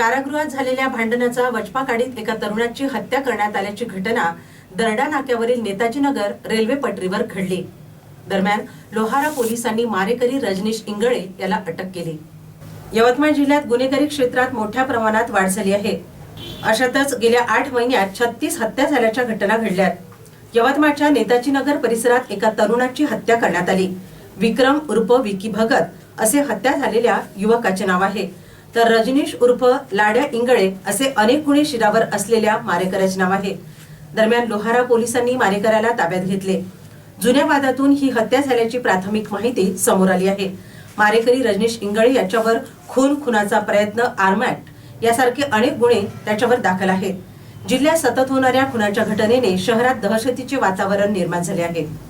कारागृहात झालेल्या भांडणाचा वचपा काढीत एका तरुणाची हत्या करण्यात आल्याची घटना दरडा नाक्यावरील नेताजीनगर रेल्वे पटरीवर घडली. दरम्यान लोहारा पोलिसांनी मारेकरी रजनीश इंगळे याला अटक केली. यवतमाळ जिल्ह्यात गुन्हेगारी क्षेत्रात मोठ्या प्रमाणात वाढ झाली आहे. अशातच गेल्या आठ महिन्यात छत्तीस हत्या झाल्याच्या घटना घडल्यात. यवतमाळच्या नेताजीनगर परिसरात एका तरुणाची हत्या करण्यात आली. विक्रम उर्फ विकी भगत असे हत्या झालेल्या युवकाचे नाव आहे. तर रजनीश उर्फ लाड्या इंगळे असे अनेक गुन्हे शिरावर असलेल्या मारेकऱ्याचे नाव आहे. दरम्यान लोहारा पोलिसांनी मारेकऱ्याला ताब्यात घेतले. जुन्या वादातून ही हत्या झाल्याची प्राथमिक माहिती समोर आली आहे. मारेकरी रजनीश इंगळे याच्यावर खून खुनाचा प्रयत्न आर्मॅट यासारखे अनेक गुन्हे त्याच्यावर दाखल आहेत. जिल्ह्यात सतत होणाऱ्या खुनाच्या घटनेने शहरात दहशतीचे वातावरण निर्माण झाले आहे.